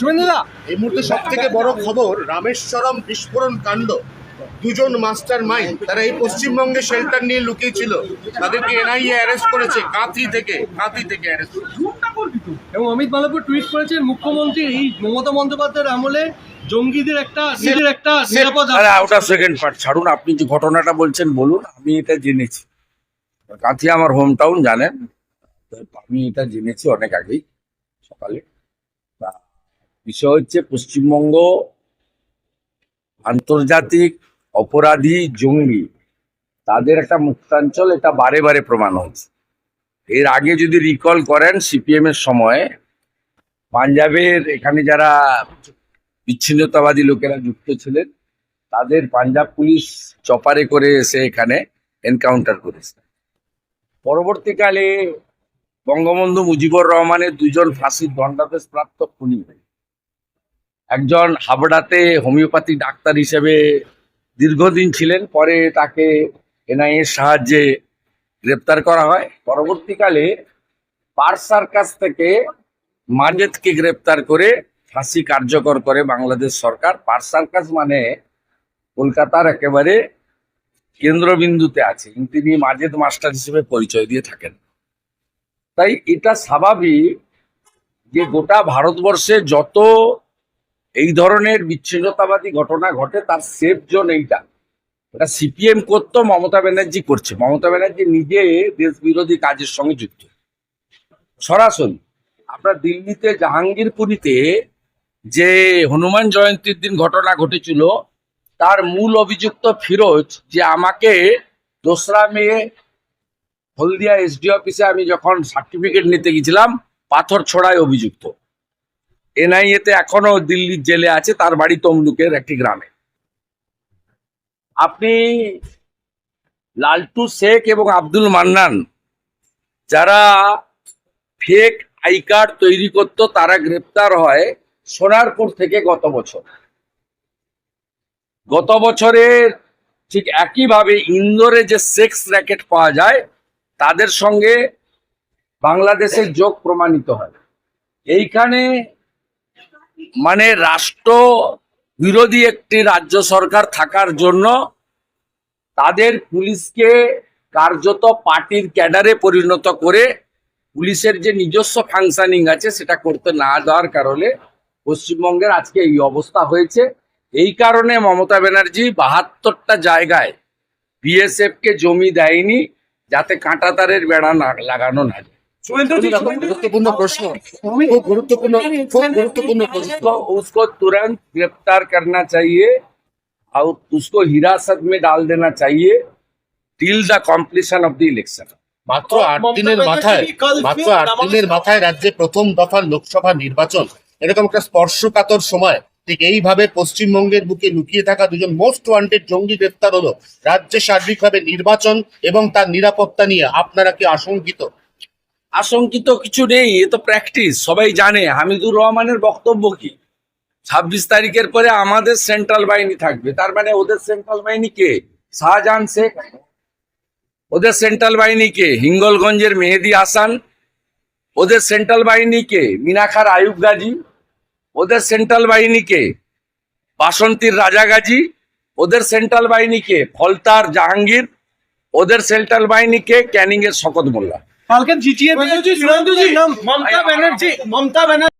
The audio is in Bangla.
শুভেন্দুদা এই মুহূর্তে সব থেকে বড় খবর রামেশ্বরম বিস্ফোরণ কাণ্ড। দুজন মাস্টার মাইন্ড তারা এই পশ্চিমবঙ্গে শেল্টার নিয়ে লুকিয়ে ছিল তাদেরকে এনআইএ অ্যারেস্ট করেছে কাঁথি থেকে কাঁথি থেকে অ্যারেস্ট এবং অমিত মালব্য টুইট করেছেন মুখ্যমন্ত্রী এই মমতা বন্দ্যোপাধ্যায়ের আমলে জঙ্গিদের একটা নিজের একটা নিরাপদ আরে ওটা সেকেন্ড পার্ট ছাড়ুন আপনি যে ঘটনাটা বলছেন বলুন আমি এটা জেনেছি। কাঁথি আমার হোম টাউন জানেন? তো আমি এটা জেনেছি অনেক আগেই সকালে। বিষয় হচ্ছে পশ্চিমবঙ্গ আন্তর্জাতিক অপরাধী জঙ্গি। তাদের একটা মুক্তাঞ্চল, এটা বারে বারে প্রমাণ হয়েছে এর আগে যদি রিকল করেন সিপিএম এর সময়, পাঞ্জাবের এখানে যারা বিচ্ছিন্নতাবাদী লোকেরা যুক্ত ছিলেন, তাদের পাঞ্জাব পুলিশ চপারে করে এসে এখানে এনকাউন্টার করেছে। পরবর্তীকালে বঙ্গবন্ধু মুজিবুর রহমানের দুজন ফাঁসির দণ্ডাদেশ প্রাপ্ত খুনি হয়। একজন হাবড়াতে হোমিওপ্যাথি ডাক্তার হিসেবে দীর্ঘদিন ছিলেন, পরে তাকে এনআইএর সাহায্যে গ্রেপ্তার করা হয়। পরবর্তীকালে পার সার্কাস থেকে মাজেদকে গ্রেপ্তার করে ফাঁসি কার্যকর করে বাংলাদেশ সরকার। পার সার্কাস মানে কলকাতার একেবারে কেন্দ্রবিন্দুতে আছে তিনি মাজেদ মাস্টার হিসেবে পরিচয় দিয়ে থাকেন। তাই এটা স্বাভাবিক যে গোটা ভারতবর্ষে যত এই ধরনের বিচ্ছিন্নতাবাদী ঘটনা ঘটে, তার সেফ জোন এইটা। এটা সিপিএম করতো, মমতা ব্যানার্জি করছে। মমতা ব্যানার্জি নিজে দেশ বিরোধী কাজের সঙ্গে যুক্ত। সরাসরি, আপনার দিল্লিতে, জাহাঙ্গীরপুরীতে যে হনুমান জয়ন্তীর দিন ঘটনা ঘটেছিল, তার মূল অভিযুক্ত ফিরোজ যে আমাকে দোসরা মেয়ে হলদিয়া এসডি অফিসে আমি যখন সার্টিফিকেট নিতে গেছিলাম, পাথর ছড়ায় অভিযুক্ত। এনআইএতে এখনও দিল্লির জেলে আছে, তার বাড়ি তমলুকের একটি গ্রামে। আপনি লালটু শেখ এবং আব্দুল মান্নান যারা ফেক আই কার্ড তৈরি করতো, তারা গ্রেপ্তার হয় সোনারপুর থেকে গত বছর। গত বছরের ঠিক একইভাবে ইন্দোরে যে সেক্স র্যাকেট পাওয়া যায়, তাদের সঙ্গে বাংলাদেশের যোগ প্রমাণিত হয়। এইখানে মানে রাষ্ট্র বিরোধী একটি রাজ্য সরকার থাকার জন্য তাদের পুলিশকে কার্যত পার্টির ক্যাডারে পরিণত করে পুলিশের যে নিজস্ব ফাংশনিং আছে সেটা করতে না দেওয়ার কারণে পশ্চিমবঙ্গের আজকে এই অবস্থা হয়েছে। এই কারণে মমতা ব্যানার্জি বাহাত্তরটা জায়গায় বিএসএফ কে জমি দেয়নি যাতে কাঁটাতারের বেড়া লাগানো না যায়। গুরুত্বপূর্ণ প্রশ্ন খুব গুরুত্বপূর্ণ খুব গুরুত্বপূর্ণ প্রশ্ন उसको उसको तुरंत गिरफ्तार करना चाहिए और उसको हिरासत में डाल देना चाहिए till the completion of the election মাত্র আট দিনের মাথায় মাত্র আট দিনের মাথায় রাজ্যে প্রথম দফার লোকসভা নির্বাচন এরকম একটা স্পর্শকাতর সময় ঠিক এইভাবে পশ্চিমবঙ্গের বুকে লুকিয়ে থাকা দুজন মোস্ট ওয়ান্টেড জঙ্গি গ্রেপ্তার হলো রাজ্যে সার্বিকভাবে নির্বাচন এবং তার নিরাপত্তা নিয়ে আপনারা কি আশঙ্কিত আশঙ্কিত কিছু নেই, এ তো প্র্যাকটিস সবাই জানে। হামিদুর রহমানের বক্তব্য কি? ছাব্বিশ তারিখের পরে আমাদের সেন্ট্রাল বাহিনী থাকবে। তার মানে ওদের সেন্ট্রাল বাহিনী কে? শাহজাহান শেখ। ওদের সেন্ট্রাল বাহিনী কে? হিঙ্গলগঞ্জের মেহেদি হাসান। ওদের সেন্ট্রাল বাহিনী কে? মিনাখার আয়ুব গাজী। ওদের সেন্ট্রাল বাহিনী কে? বাসন্তীর রাজা গাজী। ওদের সেন্ট্রাল বাহিনী কে? ফলতার জাহাঙ্গীর। ওদের সেন্ট্রাল বাহিনী কে? ক্যানিং এর শকত মোল্লা। কালকে জিটিএ মমতা ব্যানার্জি। মমতা ব্যানার্জি।